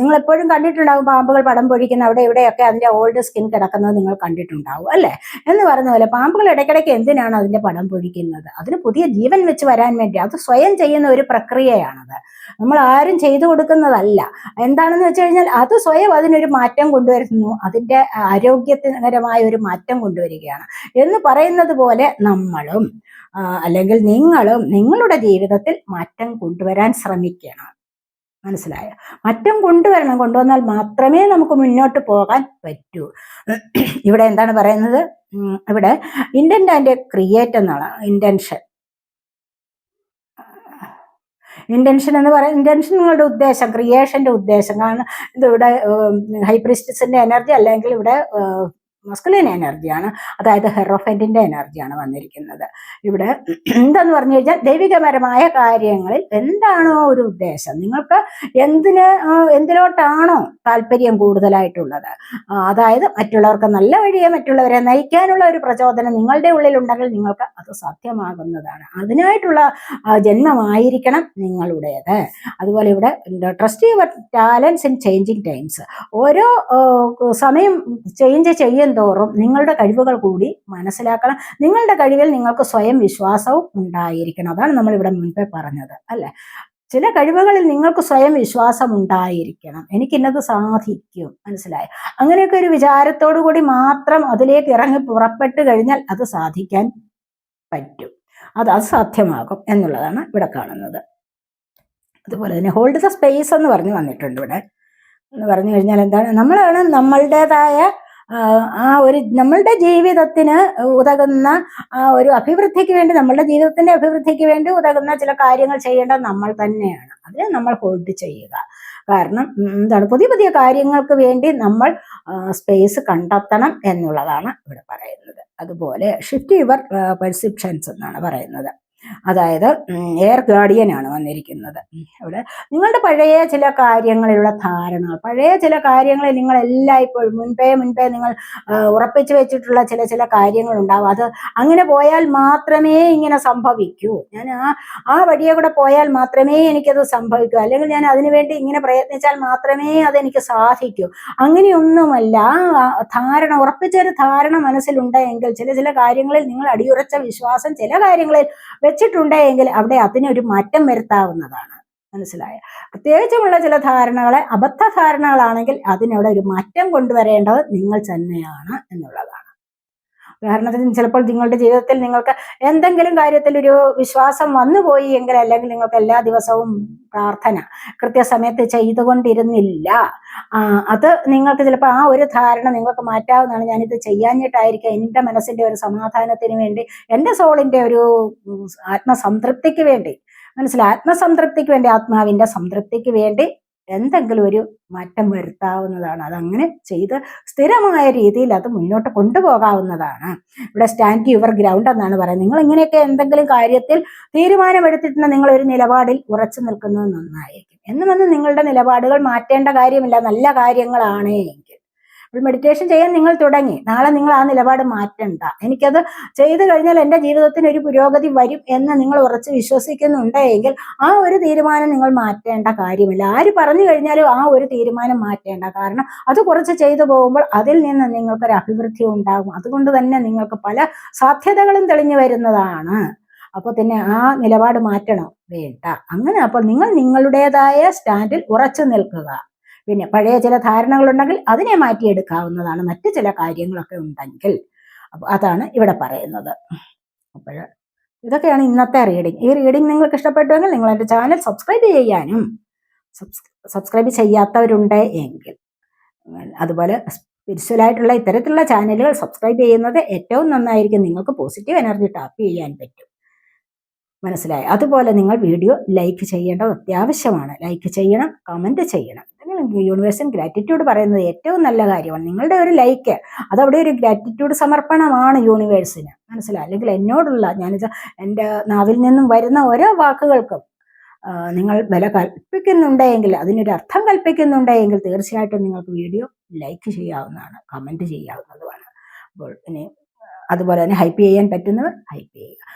നിങ്ങൾ എപ്പോഴും കണ്ടിട്ടുണ്ടാകും പാമ്പുകൾ പടം പൊഴിക്കുന്ന അവിടെ ഇവിടെയൊക്കെ അതിന്റെ ഓൾഡ് സ്കിൻ കിടക്കുന്നത് നിങ്ങൾ കണ്ടിട്ടുണ്ടാവും അല്ലേ? എന്ന് പറഞ്ഞ പോലെ പാമ്പുകൾ ഇടയ്ക്കിടയ്ക്ക് എന്തിനാണ് അതിന്റെ പടം പൊഴിക്കുന്നത്? അതിന് പുതിയ ജീവൻ വെച്ച് വരാൻ വേണ്ടി അത് സ്വയം ചെയ്യുന്ന ഒരു പ്രക്രിയയാണത്. നമ്മൾ ആരും ചെയ്തു കൊടുക്കുന്നതല്ല. എന്താണെന്ന് വെച്ച് കഴിഞ്ഞാൽ അത് സ്വയം അതിനൊരു മാറ്റം കൊണ്ടുവരുന്നു. അതിന്റെ ആരോഗ്യത്തിനകരമായ ഒരു മാറ്റം കൊണ്ടുവരികയാണ്. എന്ന് പറയുന്നത് പോലെ നമ്മളും അല്ലെങ്കിൽ നിങ്ങളും നിങ്ങളുടെ ജീവിതത്തിൽ മാറ്റം കൊണ്ടുവരാൻ ശ്രമിക്കണം. മനസ്സിലായ? മാറ്റം കൊണ്ടുവരണം കൊണ്ടുവന്നാൽ മാത്രമേ നമുക്ക് മുന്നോട്ട് പോകാൻ പറ്റൂ. ഇവിടെ എന്താണ് പറയുന്നത്? ഇവിടെ ഇന്റന്റ് ആൻഡ് ക്രിയേറ്റ് എന്നാണ്. ഇന്റൻഷൻ ഇന്റൻഷൻ എന്ന് പറയുന്നത് ഇന്റൻഷൻ നിങ്ങളുടെ ഉദ്ദേശം ക്രിയേഷന്റെ ഉദ്ദേശം. കാരണം ഇതിവിടെ ഹൈപ്രിസ്റ്റിസിന്റെ എനർജി അല്ലെങ്കിൽ ഇവിടെ മസ്കുലിൻ എനർജിയാണ് അതായത് ഹെറോഫെന്റിന്റെ എനർജിയാണ് വന്നിരിക്കുന്നത്. ഇവിടെ എന്താന്ന് പറഞ്ഞു കഴിഞ്ഞാൽ ദൈവികപരമായ കാര്യങ്ങളിൽ എന്താണോ ഒരു ഉദ്ദേശം. നിങ്ങൾക്ക് എന്തിന് എന്തിനോട്ടാണോ താല്പര്യം കൂടുതലായിട്ടുള്ളത്? അതായത് മറ്റുള്ളവർക്ക് നല്ല വഴിയെ മറ്റുള്ളവരെ നയിക്കാനുള്ള ഒരു പ്രചോദനം നിങ്ങളുടെ ഉള്ളിലുണ്ടെങ്കിൽ നിങ്ങൾക്ക് അത് സാധ്യമാകുന്നതാണ്. അതിനായിട്ടുള്ള ജന്മമായിരിക്കണം നിങ്ങളുടേത്. അതുപോലെ ഇവിടെ trust your talents in changing times ഓരോ സമയം ചേഞ്ച് ചെയ്യും തോറും നിങ്ങളുടെ കഴിവുകൾ കൂടി മനസ്സിലാക്കണം. നിങ്ങളുടെ കഴിവിൽ നിങ്ങൾക്ക് സ്വയം വിശ്വാസവും ഉണ്ടായിരിക്കണം. അതാണ് നമ്മൾ ഇവിടെ മുൻപേ പറഞ്ഞത് അല്ലെ? ചില കഴിവുകളിൽ നിങ്ങൾക്ക് സ്വയം വിശ്വാസം ഉണ്ടായിരിക്കണം. എനിക്കിന്നത് സാധിക്കും. മനസ്സിലായി? അങ്ങനെയൊക്കെ ഒരു വിചാരത്തോടു കൂടി മാത്രം അതിലേക്ക് ഇറങ്ങി പുറപ്പെട്ട് കഴിഞ്ഞാൽ അത് സാധിക്കാൻ പറ്റും. അത് അസാധ്യമാകും എന്നുള്ളതാണ് ഇവിടെ കാണുന്നത്. അതുപോലെ തന്നെ ഹോൾഡ് ദ സ്പേസ് എന്ന് പറഞ്ഞു വന്നിട്ടുണ്ട് ഇവിടെ. എന്ന് പറഞ്ഞു കഴിഞ്ഞാൽ എന്താണ്? നമ്മളാണ് നമ്മളുടേതായ ആ, ഒരു നമ്മളുടെ ജീവിതത്തിന് ഉതകുന്ന ആ ഒരു അഭിവൃദ്ധിക്ക് വേണ്ടി നമ്മളുടെ ജീവിതത്തിന്റെ അഭിവൃദ്ധിക്ക് വേണ്ടി ഉതകുന്ന ചില കാര്യങ്ങൾ ചെയ്യേണ്ടത് നമ്മൾ തന്നെയാണ്. അതിനെ നമ്മൾ ഹോൾഡ് ചെയ്യുക. കാരണം എന്താണ് പുതിയ പുതിയ കാര്യങ്ങൾക്ക് വേണ്ടി നമ്മൾ സ്പേസ് കണ്ടെത്തണം എന്നുള്ളതാണ് ഇവിടെ പറയുന്നത്. അതുപോലെ ഷിഫ്റ്റ് യുവർ പെർസെപ്ഷൻസ് എന്നാണ് പറയുന്നത്. അതായത് എയർ ഗാർഡിയൻ ആണ് വന്നിരിക്കുന്നത്. അവിടെ നിങ്ങളുടെ പഴയ ചില കാര്യങ്ങളിലുള്ള ധാരണകൾ പഴയ ചില കാര്യങ്ങളിൽ നിങ്ങൾ എല്ലായ്പ്പോഴും മുൻപേ മുൻപേ നിങ്ങൾ ഉറപ്പിച്ചു വെച്ചിട്ടുള്ള ചില ചില കാര്യങ്ങൾ ഉണ്ടാവും. അത് അങ്ങനെ പോയാൽ മാത്രമേ ഇങ്ങനെ സംഭവിക്കൂ. ഞാൻ ആ ആ വഴിയെ കൂടെ പോയാൽ മാത്രമേ എനിക്കത് സംഭവിക്കൂ. അല്ലെങ്കിൽ ഞാൻ അതിനുവേണ്ടി ഇങ്ങനെ പ്രയത്നിച്ചാൽ മാത്രമേ അതെനിക്ക് സാധിക്കൂ. അങ്ങനെയൊന്നുമല്ല. ധാരണ ഉറപ്പിച്ചൊരു ധാരണ മനസ്സിലുണ്ടെങ്കിൽ ചില ചില കാര്യങ്ങളിൽ നിങ്ങൾ അടിയുറച്ച വിശ്വാസം ചില കാര്യങ്ങളിൽ വെച്ചിട്ടുണ്ടെങ്കിൽ അവിടെ അതിനൊരു മാറ്റം വരുത്താവുന്നതാണ്. മനസ്സിലായ? പ്രത്യേകിച്ചുമുള്ള ചില ധാരണകളെ അബദ്ധ ധാരണകളാണെങ്കിൽ അതിനവിടെ ഒരു മാറ്റം കൊണ്ടുവരേണ്ടത് നിങ്ങൾ തന്നെയാണ് എന്നുള്ളതാണ്. ഉദാഹരണത്തിന് ചിലപ്പോൾ നിങ്ങളുടെ ജീവിതത്തിൽ നിങ്ങൾക്ക് എന്തെങ്കിലും കാര്യത്തിൽ ഒരു വിശ്വാസം വന്നുപോയി എങ്കിൽ അല്ലെങ്കിൽ നിങ്ങൾക്ക് എല്ലാ ദിവസവും പ്രാർത്ഥന കൃത്യസമയത്ത് ചെയ്തുകൊണ്ടിരുന്നില്ല. അത് നിങ്ങൾക്ക് ചിലപ്പോൾ ആ ഒരു ധാരണ നിങ്ങൾക്ക് മാറ്റാവുന്നതാണ്. ഞാനിത് ചെയ്യാഞ്ഞിട്ടായിരിക്കും എന്റെ മനസ്സിന്റെ ഒരു സമാധാനത്തിന് വേണ്ടി എന്റെ സോളിന്റെ ഒരു ആത്മസംതൃപ്തിക്ക് വേണ്ടി മനസ്സിലായി ആത്മസംതൃപ്തിക്ക് വേണ്ടി ആത്മാവിന്റെ സംതൃപ്തിക്ക് വേണ്ടി എന്തെങ്കിലും ഒരു മാറ്റം വരുത്താവുന്നതാണ്. അതങ്ങനെ ചെയ്ത് സ്ഥിരമായ രീതിയിൽ അത് മുന്നോട്ട് കൊണ്ടുപോകാവുന്നതാണ്. ഇവിടെ സ്റ്റാൻഡ് യുവർ ഗ്രൗണ്ട് എന്നാണ് പറയുന്നത്. നിങ്ങൾ ഇങ്ങനെയൊക്കെ എന്തെങ്കിലും കാര്യത്തിൽ തീരുമാനമെടുത്തിട്ടുണ്ട് നിങ്ങൾ ഒരു നിലപാടിൽ ഉറച്ചു നിൽക്കുന്നത് നന്നായിരിക്കും. എന്ന് വന്ന് നിങ്ങളുടെ നിലപാടുകൾ മാറ്റേണ്ട കാര്യമില്ല. നല്ല കാര്യങ്ങളാണ് എങ്കിൽ. മെഡിറ്റേഷൻ ചെയ്യാൻ നിങ്ങൾ തുടങ്ങി. നാളെ നിങ്ങൾ ആ നിലപാട് മാറ്റണ്ട. എനിക്കത് ചെയ്തു കഴിഞ്ഞാൽ എന്റെ ജീവിതത്തിന് ഒരു പുരോഗതി വരും എന്ന് നിങ്ങൾ ഉറച്ച് വിശ്വസിക്കുന്നുണ്ടെങ്കിൽ ആ ഒരു തീരുമാനം നിങ്ങൾ മാറ്റേണ്ട കാര്യമില്ല. ആര് പറഞ്ഞു കഴിഞ്ഞാലും ആ ഒരു തീരുമാനം മാറ്റേണ്ട. കാരണം അത് കുറച്ച് ചെയ്തു പോകുമ്പോൾ അതിൽ നിന്ന് നിങ്ങൾക്കൊരു അഭിവൃദ്ധി ഉണ്ടാകും. അതുകൊണ്ട് തന്നെ നിങ്ങൾക്ക് പല സാധ്യതകളും തെളിഞ്ഞു വരുന്നതാണ്. അപ്പോൾ പിന്നെ ആ നിലപാട് മാറ്റണം. വേണ്ട. അങ്ങനെ അപ്പോൾ നിങ്ങൾ നിങ്ങളുടേതായ സ്റ്റാൻഡിൽ ഉറച്ചു നിൽക്കുക. പിന്നെ പഴയ ചില ധാരണകളുണ്ടെങ്കിൽ അതിനെ മാറ്റിയെടുക്കാവുന്നതാണ് മറ്റു ചില കാര്യങ്ങളൊക്കെ ഉണ്ടെങ്കിൽ. അപ്പോൾ അതാണ് ഇവിടെ പറയുന്നത്. അപ്പോൾ ഇതൊക്കെയാണ് ഇന്നത്തെ റീഡിങ് ഈ റീഡിങ് നിങ്ങൾക്ക് ഇഷ്ടപ്പെട്ടുവെങ്കിൽ നിങ്ങൾ എന്റെ ചാനൽ സബ്സ്ക്രൈബ് ചെയ്യാനും സബ്സ്ക്രൈബ് ചെയ്യാത്തവരുണ്ട് എങ്കിൽ. അതുപോലെ സ്പിരിച്വലായിട്ടുള്ള ഇത്തരത്തിലുള്ള ചാനലുകൾ സബ്സ്ക്രൈബ് ചെയ്യുന്നത് ഏറ്റവും നന്നായിരിക്കും. നിങ്ങൾക്ക് പോസിറ്റീവ് എനർജി ടാപ്പ് ചെയ്യാൻ പറ്റും. മനസ്സിലായി. അതുപോലെ നിങ്ങൾ വീഡിയോ ലൈക്ക് ചെയ്യേണ്ടത് അത്യാവശ്യമാണ്. ലൈക്ക് ചെയ്യണം കമന്റ് ചെയ്യണം. യൂണിവേഴ്സിന് ഗ്രാറ്റിറ്റ്യൂഡ് പറയുന്നത് ഏറ്റവും നല്ല കാര്യമാണ്. നിങ്ങളുടെ ഒരു ലൈക്ക് അതവിടെ ഒരു ഗ്രാറ്റിറ്റ്യൂഡ് സമർപ്പണമാണ് യൂണിവേഴ്സിന് മനസ്സിലായി? അല്ലെങ്കിൽ എന്നോടുള്ള ഞാനിത് എന്റെ നാവിൽ നിന്നും വരുന്ന ഓരോ വാക്കുകൾക്കും നിങ്ങൾ വില കൽപ്പിക്കുന്നുണ്ടെങ്കിൽ അതിനൊരു അർത്ഥം കൽപ്പിക്കുന്നുണ്ടെങ്കിൽ തീർച്ചയായിട്ടും നിങ്ങൾക്ക് വീഡിയോ ലൈക്ക് ചെയ്യാവുന്നതാണ് കമന്റ് ചെയ്യാവുന്നതുമാണ്. അപ്പോൾ ഇനി അതുപോലെ തന്നെ ഹൈപ്പ് ചെയ്യാൻ പറ്റുന്നവർ ഹൈപ്പ് ചെയ്യുക.